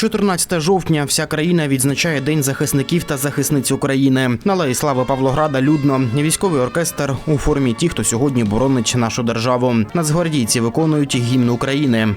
14 жовтня вся країна відзначає День захисників та захисниць України. На Алеї Слави Павлограда людно. Військовий оркестр у формі ті, хто сьогодні боронить нашу державу. Нацгвардійці виконують гімн України.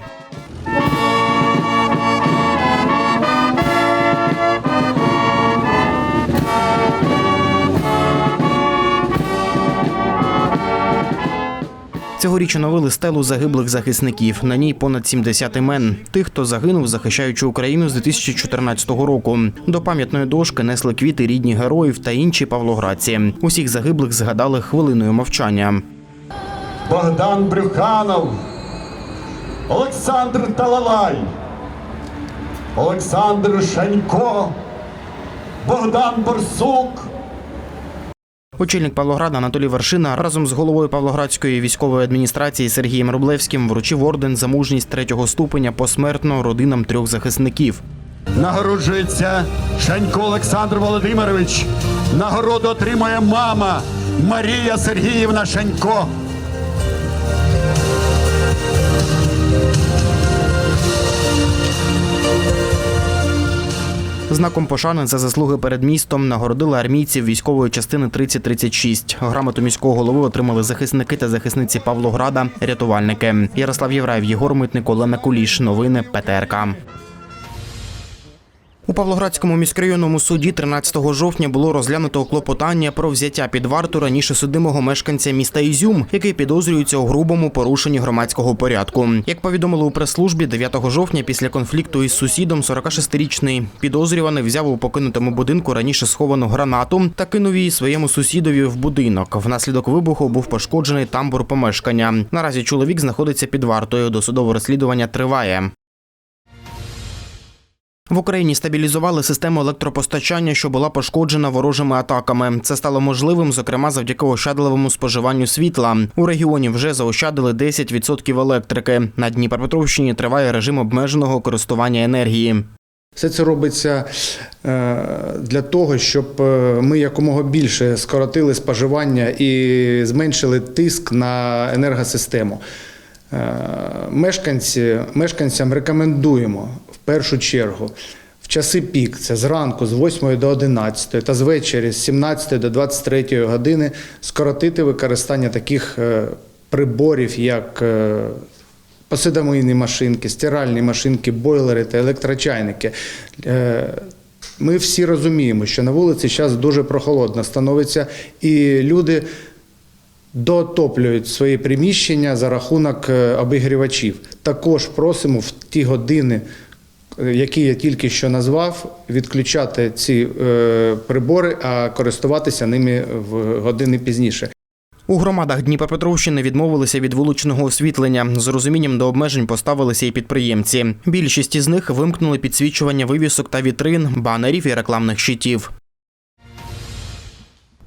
Цьогоріч оновили стелу загиблих захисників. На ній понад 70 імен. Тих, хто загинув, захищаючи Україну з 2014 року. До пам'ятної дошки несли квіти рідні героїв та інші павлоградці. Усіх загиблих згадали хвилиною мовчання. Богдан Брюханов, Олександр Талалай, Олександр Шанько, Богдан Борсук. Очільник Павлограда Анатолій Вершина разом з головою Павлоградської військової адміністрації Сергієм Рублевським вручив орден за мужність третього ступеня посмертно родинам трьох захисників. Нагороджується Шенько Олександр Володимирович. Нагороду отримує мама Марія Сергіївна Шанько. Знаком пошани за заслуги перед містом нагородили армійців військової частини 3036. Грамоту міського голови отримали захисники та захисниці Павлограда, рятувальники. Ярослав Євраєв, Єгор Митник, Олена Куліш. Новини ПТРК. У Павлоградському міськрайонному суді 13 жовтня було розглянуто клопотання про взяття під варту раніше судимого мешканця міста Ізюм, який підозрюється у грубому порушенні громадського порядку. Як повідомили у прес-службі, 9 жовтня після конфлікту із сусідом 46-річний підозрюваний взяв у покинутому будинку раніше сховану гранату та кинув її своєму сусідові в будинок. Внаслідок вибуху був пошкоджений тамбур помешкання. Наразі чоловік знаходиться під вартою. Досудове розслідування триває. В Україні стабілізували систему електропостачання, що була пошкоджена ворожими атаками. Це стало можливим, зокрема, завдяки ощадливому споживанню світла. У регіоні вже заощадили 10% електрики. На Дніпропетровщині триває режим обмеженого користування енергії. Все це робиться е, для того, щоб е, ми якомога більше скоротили споживання і зменшили тиск на енергосистему. Е, Мешканці, мешканцям рекомендуємо в першу чергу в часи пік, це зранку з 8 до 11 та з вечора з 17 до 23 години скоротити використання таких е, приборів, як е, посудомийні машинки, стиральні машинки, бойлери та електрочайники. Ми всі розуміємо, що на вулиці зараз дуже прохолодно становиться, і люди дотоплюють свої приміщення за рахунок е, обігрівачів. Також просимо в ті години, е, які я тільки що назвав, відключати ці е, прибори, а користуватися ними в години пізніше. У громадах Дніпропетровщини відмовилися від вуличного освітлення. З розумінням до обмежень поставилися і підприємці. Більшість із них вимкнули підсвічування вивісок та вітрин, банерів і рекламних щитів.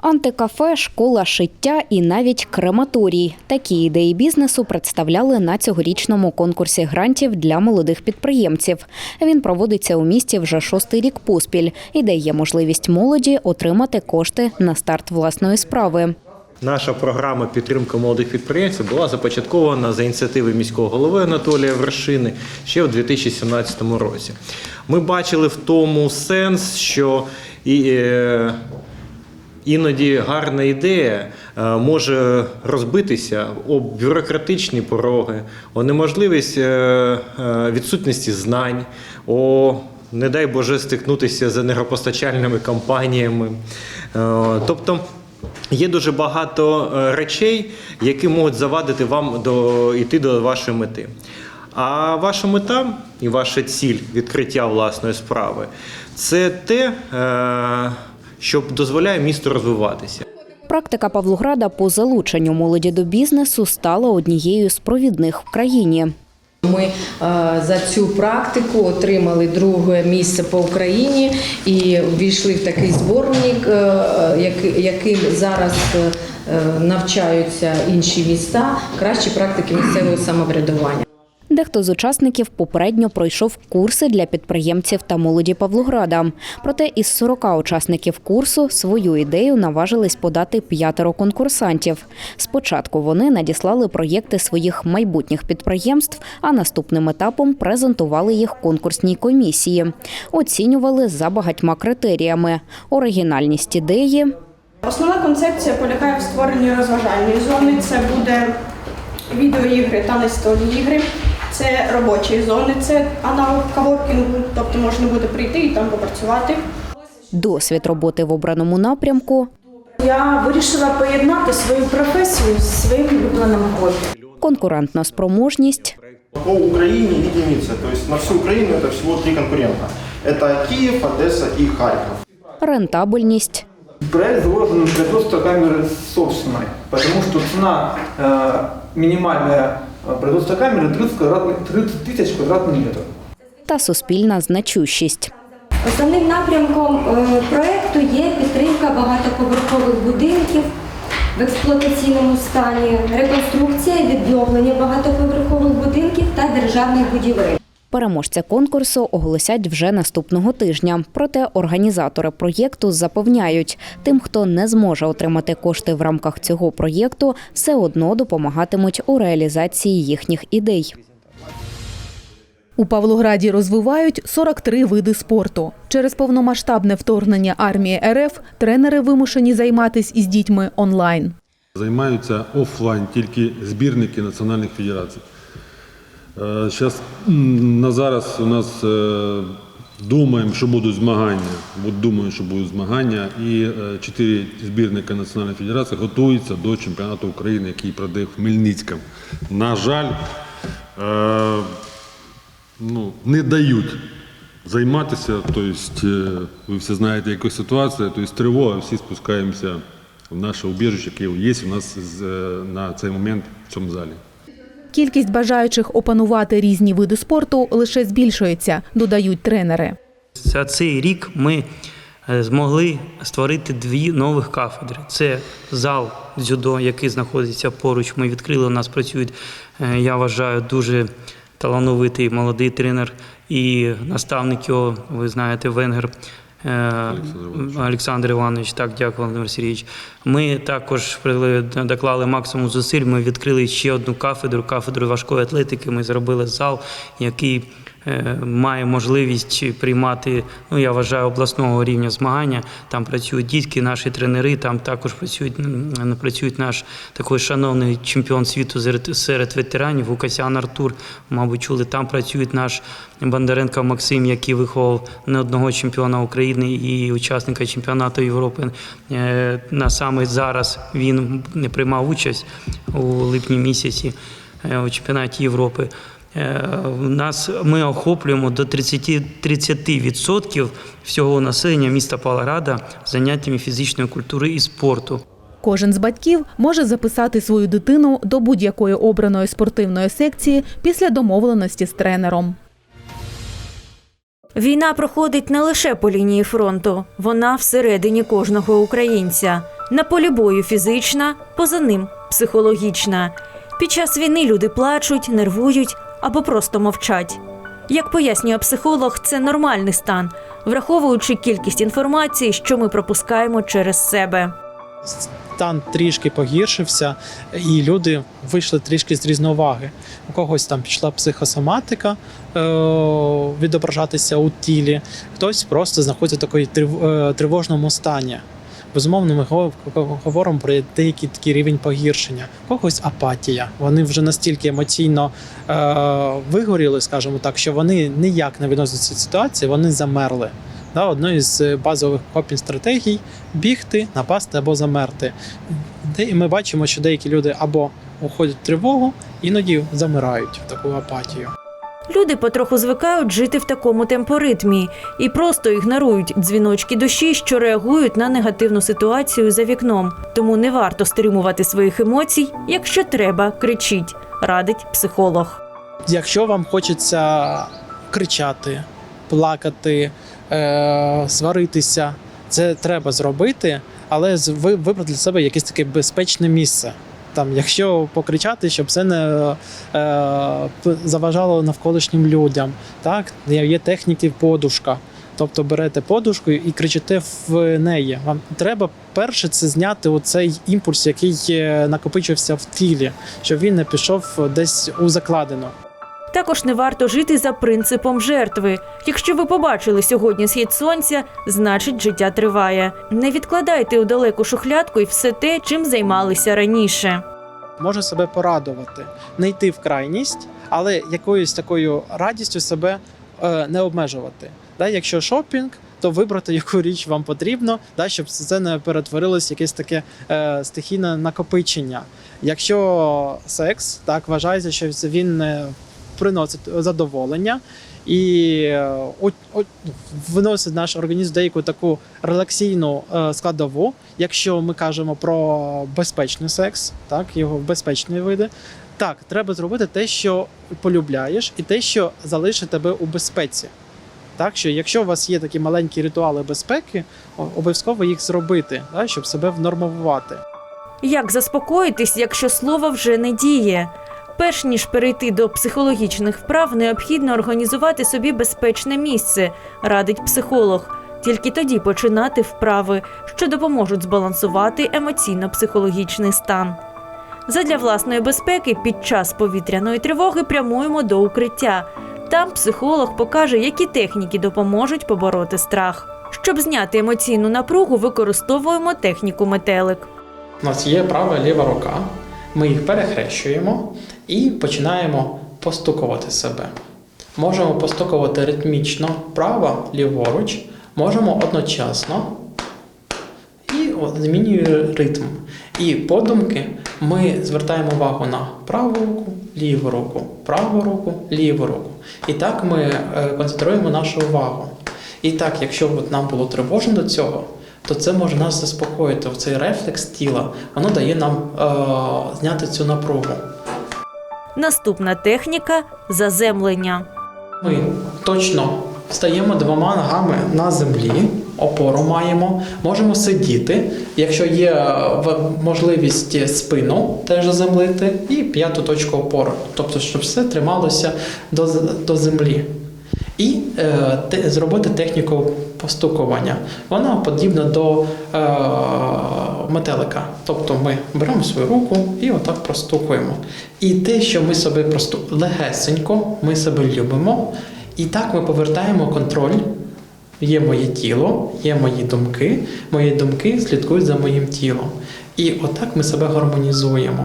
Антикафе, школа шиття і навіть крематорій. Такі ідеї бізнесу представляли на цьогорічному конкурсі грантів для молодих підприємців. Він проводиться у місті вже шостий рік поспіль і дає можливість молоді отримати кошти на старт власної справи. Наша програма підтримки молодих підприємців була започаткована за ініціативи міського голови Анатолія Вершини ще в 2017 році. Ми бачили в тому сенс, що і, е, іноді гарна ідея е, може розбитися об бюрократичні пороги, о неможливість е, е, відсутності знань, о не дай Боже стикнутися з енергопостачальними компаніями. Тобто Є дуже багато речей, які можуть завадити вам до йти до вашої мети. А ваша мета і ваша ціль відкриття власної справи це те, що дозволяє місту розвиватися. Практика Павлограда по залученню молоді до бізнесу стала однією з провідних в країні. Ми е, за цю практику отримали друге місце по Україні і ввійшли в такий зборник, е, як- яким зараз е, навчаються інші міста, кращі практики місцевого самоврядування. Дехто з учасників попередньо пройшов курси для підприємців та молоді Павлограда. Проте із 40 учасників курсу свою ідею наважились подати п'ятеро конкурсантів. Спочатку вони надіслали проєкти своїх майбутніх підприємств, а наступним етапом презентували їх конкурсній комісії. Оцінювали за багатьма критеріями: оригінальність ідеї, Основна концепція полягає в створенні розважальної зони. Це буде відеоігри та настольні ігри. Це робочі зони, це аналог каворкінгу, тобто можна буде прийти і там попрацювати. досвід роботи в обраному напрямку, Я вирішила поєднати свою професію з своїм улюбленим хобі. конкурентна спроможність, По Украине единица, то есть на всю Украину это всего три конкурента. Это Киев, Одесса и Харьков. рентабельність, Проект заложен на производство камеры собственной, потому что цена э, минимальная э, производства камеры 30, квадратных, 30 тысяч квадратных метров. та суспільна значущість. Основним напрямком е, проекту є підтримка багатоповерхових будинків в експлуатаційному стані, реконструкція, і відновлення багатоповерхових будинків та державних будівель. Переможця конкурсу оголосять вже наступного тижня. Проте організатори проєкту запевняють, тим, хто не зможе отримати кошти в рамках цього проєкту, все одно допомагатимуть у реалізації їхніх ідей. У Павлограді розвивають 43 види спорту. Через повномасштабне вторгнення армії РФ тренери вимушені займатися із дітьми онлайн. Займаються офлайн тільки збірники національних федерацій. Зараз на зараз у нас е, думаємо, що будуть змагання. Думаю, що будуть змагання. І е, чотири збірника Національної федерації готуються до чемпіонату України, який пройде в Хмельницькому. На жаль, е, ну, не дають займатися. Тобто, е, ви всі знаєте, яка ситуація, тобто тривога, всі спускаємося в наше убіжище, яке є у нас е, на цей момент в цьому залі. Кількість бажаючих опанувати різні види спорту лише збільшується, додають тренери. За цей рік ми е, змогли створити дві нових кафедри. Це зал дзюдо, який знаходиться поруч. Ми відкрили. У нас працюють, е, я вважаю, дуже талановитий молодий тренер і наставник його, ви знаєте, венгер. Е, Олександр Іванович, так, дякую, Володимир Сергійович. Ми також доклали максимум зусиль. Ми відкрили ще одну кафедру, кафедру важкої атлетики. Ми зробили зал, який має можливість приймати, ну я вважаю, обласного рівня змагання. Там працюють дітки, наші тренери. Там також працюють працюють наш такий шановний чемпіон світу серед, серед ветеранів Укасян Артур. Мабуть, чули. Там працює наш Бондаренко Максим, який виховав не одного чемпіона України і учасника чемпіонату Європи. Е, На саме зараз він не приймав участь у липні місяці е, у чемпіонаті Європи. Е, У нас ми охоплюємо до 30, 30% всього населення міста Павлограда заняттями фізичної культури і спорту. Кожен з батьків може записати свою дитину до будь-якої обраної спортивної секції після домовленості з тренером. Війна проходить не лише по лінії фронту, вона всередині кожного українця. На полі бою фізична, поза ним психологічна. Під час війни люди плачуть, нервують або просто мовчать. Як пояснює психолог, це нормальний стан, враховуючи кількість інформації, що ми пропускаємо через себе. стан трішки погіршився, і люди вийшли трішки з різноваги. У когось там пішла психосоматика е- відображатися у тілі, хтось просто знаходиться в трив- е, тривожному стані. Безумовно, ми го- говоримо про деякий такий рівень погіршення. Когось апатія. Вони вже настільки емоційно е- вигоріли, скажімо так, що вони ніяк не відносяться до ситуації, вони замерли. Да, одною з базових копінг стратегій бігти, напасти або замерти. І ми бачимо, що деякі люди або уходять в тривогу, іноді замирають в таку апатію. Люди потроху звикають жити в такому темпоритмі і просто ігнорують дзвіночки душі, що реагують на негативну ситуацію за вікном. Тому не варто стримувати своїх емоцій. Якщо треба, кричіть, радить психолог. Якщо вам хочеться кричати, плакати, е- сваритися, це треба зробити, але ви вибрати для себе якесь таке безпечне місце. Там, якщо покричати, щоб це не е, заважало навколишнім людям. Так, є техніки подушка. Тобто берете подушку і кричите в неї. Вам треба перше це зняти оцей імпульс, який е, накопичився в тілі, щоб він не пішов десь у закладину. Також не варто жити за принципом жертви. Якщо ви побачили сьогодні схід сонця, значить життя триває. Не відкладайте у далеку шухлядку і все те, чим займалися раніше. Може себе порадувати, не йти в крайність, але якоюсь такою радістю себе е, не обмежувати. Якщо шопінг, то вибрати, яку річ вам потрібно, да, щоб це не перетворилось в якесь таке е, стихійне накопичення. Якщо секс, так вважається, що він не приносить задоволення і е, виносить наш організм деяку таку релаксійну е, складову. Якщо ми кажемо про безпечний секс, так його безпечні види. Так, треба зробити те, що полюбляєш, і те, що залишить тебе у безпеці. Так що, якщо у вас є такі маленькі ритуали безпеки, обов'язково їх зробити, так, щоб себе внормувати. Як заспокоїтись, якщо слово вже не діє? Перш ніж перейти до психологічних вправ, необхідно організувати собі безпечне місце, радить психолог. Тільки тоді починати вправи, що допоможуть збалансувати емоційно-психологічний стан. Задля власної безпеки під час повітряної тривоги прямуємо до укриття. Там психолог покаже, які техніки допоможуть побороти страх. Щоб зняти емоційну напругу, використовуємо техніку метелик. У нас є права ліва рука. Ми їх перехрещуємо і починаємо постукувати себе. Можемо постукувати ритмічно право, ліворуч, можемо одночасно і змінює ритм. І подумки ми звертаємо увагу на праву руку, ліву руку, праву руку, ліву руку. І так ми е, концентруємо нашу увагу. І так, якщо от нам було тривожно до цього, то це може нас заспокоїти. Цей рефлекс тіла, воно дає нам е, зняти цю напругу. Наступна техніка заземлення. Ми точно стаємо двома ногами на землі, опору маємо, можемо сидіти. Якщо є е, можливість спину теж заземлити, і п'яту точку опори, тобто, щоб все трималося до, до землі. І е, те, зробити техніку постукування. Вона подібна до е, метелика. Тобто ми беремо свою руку і отак простукуємо. І те, що ми себе просто легесенько, ми себе любимо, і так ми повертаємо контроль. Є моє тіло, є мої думки, мої думки слідкують за моїм тілом. І отак ми себе гармонізуємо.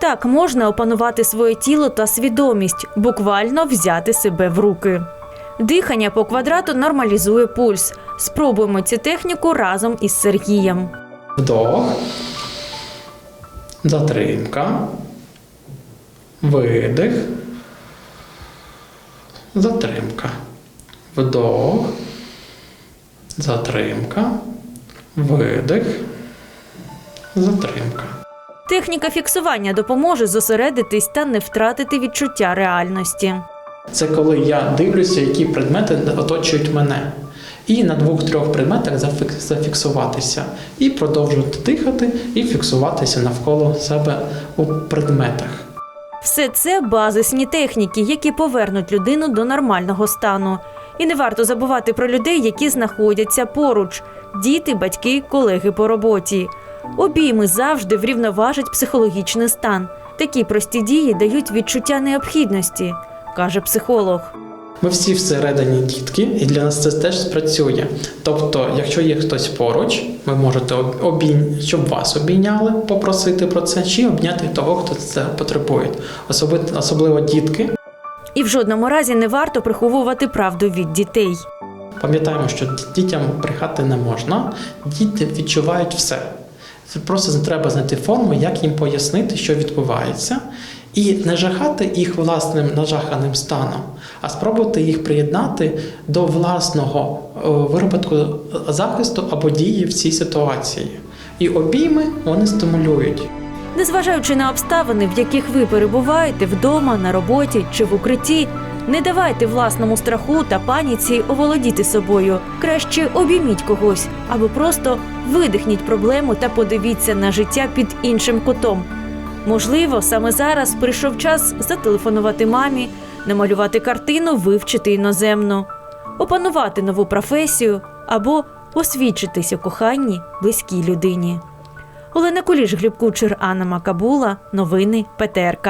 Так можна опанувати своє тіло та свідомість, буквально взяти себе в руки. Дихання по квадрату нормалізує пульс. Спробуємо цю техніку разом із Сергієм. Вдох. Затримка. Видих. Затримка. Вдох. Затримка. Видих. Затримка. Техніка фіксування допоможе зосередитись та не втратити відчуття реальності. Це коли я дивлюся, які предмети оточують мене. І на двох-трьох предметах зафіксуватися. І продовжувати дихати, і фіксуватися навколо себе у предметах. Все це базисні техніки, які повернуть людину до нормального стану. І не варто забувати про людей, які знаходяться поруч: діти, батьки, колеги по роботі. Обійми завжди врівноважать психологічний стан. Такі прості дії дають відчуття необхідності, каже психолог. Ми всі всередині дітки, і для нас це теж спрацює. Тобто, якщо є хтось поруч, ви можете обійняти, щоб вас обійняли, попросити про це, чи обняти того, хто це потребує. Особливо дітки. І в жодному разі не варто приховувати правду від дітей. Пам'ятаємо, що дітям брехати не можна, діти відчувають все. Просто треба знайти форму, як їм пояснити, що відбувається, і не жахати їх власним нажаханим станом, а спробувати їх приєднати до власного е, виробітку захисту або дії в цій ситуації. І обійми вони стимулюють. Незважаючи на обставини, в яких ви перебуваєте вдома, на роботі чи в укритті, не давайте власному страху та паніці оволодіти собою. Краще обійміть когось або просто видихніть проблему та подивіться на життя під іншим кутом. Можливо, саме зараз прийшов час зателефонувати мамі, намалювати картину, вивчити іноземну, опанувати нову професію або освідчитись у коханні близькій людині. Олена Куліш, Гліб Кучер, Анна Макабула. Новини ПТРК.